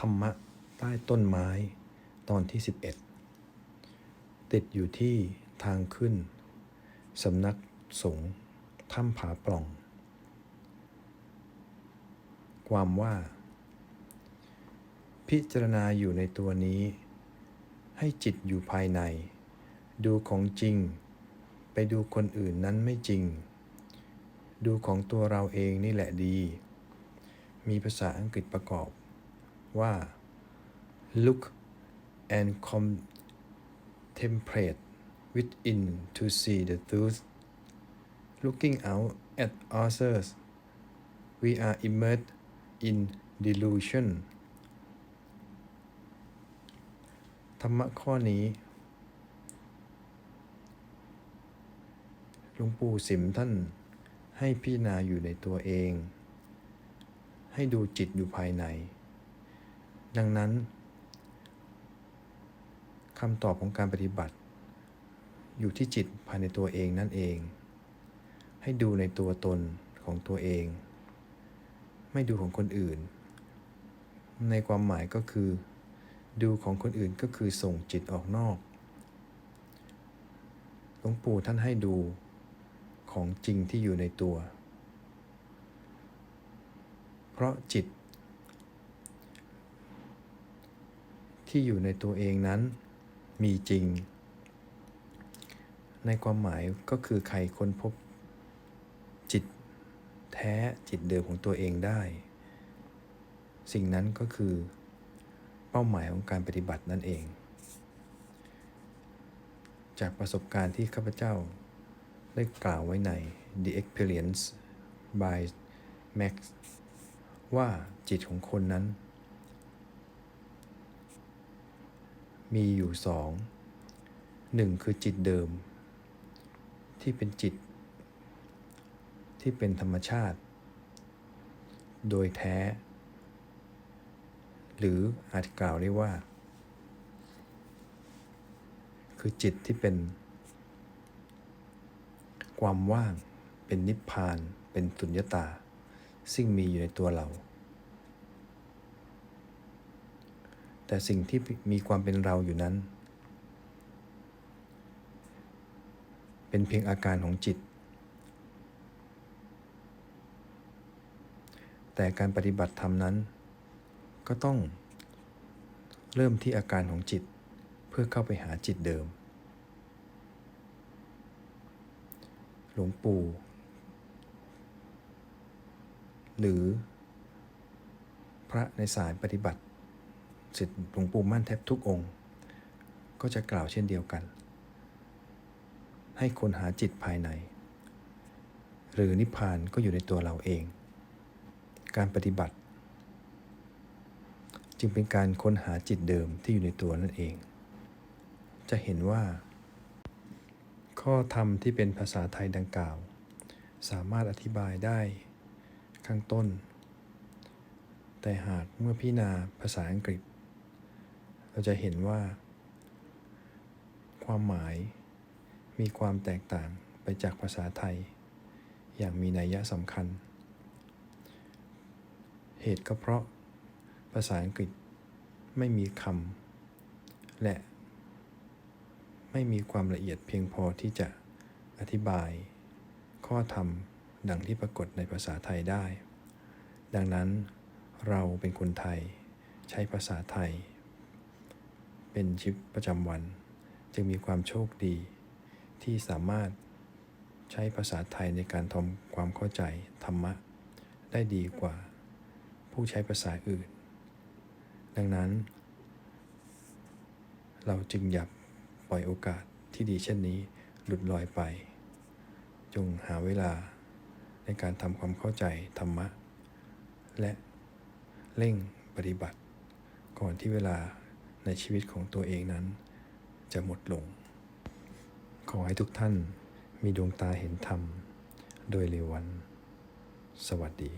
ธรรมะใต้ต้นไม้ตอนที่ 11 ติดอยู่ที่ทางขึ้น สำนักสงฆ์ถ้ำผาปล่อง ความว่า พิจารณาอยู่ในตัวนี้ ให้จิตอยู่ภายใน ดูของจริง ไปดูคนอื่นนั้นไม่จริง ดูของตัวเราเองนี่แหละดี มีภาษาอังกฤษประกอบ ว่า look and contemplate within to see the truth looking out at others we are immersed in delusion ธรรมะข้อนี้หลวงปู่สิมท่านให้พิจารณาอยู่ในตัวเอง ให้ดูจิตอยู่ภายใน ดังนั้นคำตอบของการปฏิบัติ อยู่ที่จิตภายในตัวเองนั่นเอง ให้ดูในตัวตนของตัวเอง ไม่ดูของคนอื่น ในความหมายก็คือ ดูของคนอื่นก็คือส่งจิตออกนอกหลวงปู่ท่านให้ดูของจริงที่อยู่ในตัว เพราะจิต ที่อยู่ในตัวเองนั้นมีจริง ในความหมายก็คือใครค้นพบจิตแท้จิตเดิมของตัวเองได้ สิ่งนั้นก็คือเป้าหมายของการปฏิบัตินั่นเอง จากประสบการณ์ที่ข้าพเจ้าได้กล่าวไว้ใน The Experience by Max ว่าจิตของคนนั้น มีอยู่สองหนึ่งคือจิตเดิม ที่เป็นจิต ที่เป็นธรรมชาติ โดยแท้ หรืออาจกล่าวได้ว่า คือจิตที่เป็น ความว่าง เป็นนิพพาน เป็นสุญญตา ซึ่งมีอยู่ในตัวเรา แต่สิ่งที่มีความเป็นเราอยู่นั้น เป็นเพียงอาการของจิต แต่การปฏิบัติธรรมนั้น ก็ต้องเริ่มที่อาการของจิตเพื่อเข้าไปหาจิตเดิม หลวงปู่ หรือพระในสายปฏิบัติ สิทธิหลวงปู่มั่นแทบทุกองค์ ก็จะกล่าวเช่นเดียวกัน ให้คนหาจิตภายใน หรือนิพพานก็อยู่ในตัวเราเอง การปฏิบัติ จึงเป็นการค้นหาจิตเดิมที่อยู่ในตัวนั่นเอง จะเห็นว่า ข้อธรรมที่เป็นภาษาไทยดังกล่าว สามารถอธิบายได้ข้างต้นแต่หากเมื่อพิจารณาภาษาอังกฤษ เราจะเห็นว่า ความหมายมีความแตกต่างไปจากภาษาไทย อย่างมีนัยยะสำคัญ เหตุก็เพราะภาษาอังกฤษไม่มีคำและไม่มีความละเอียดเพียงพอที่จะอธิบาย ข้อธรรมดังที่ปรากฏในภาษาไทยได้ ดังนั้นเราเป็นคนไทยใช้ภาษาไทย เป็นชีวิตประจำวัน จึงมีความโชคดี ที่สามารถใช้ภาษาไทยในการทำความเข้าใจธรรมะ ได้ดีกว่า ผู้ใช้ภาษาอื่น ดังนั้น เราจึงอย่าปล่อยโอกาสที่ดีเช่นนี้หลุดลอยไป จงหาเวลาในการทำความเข้าใจธรรมะ และเร่งปฏิบัติ ก่อนที่เวลา ในชีวิตของตัวเองนั้น จะหมดลง ขอให้ทุกท่านมีดวงตาเห็นธรรม โดยเร็ววัน สวัสดี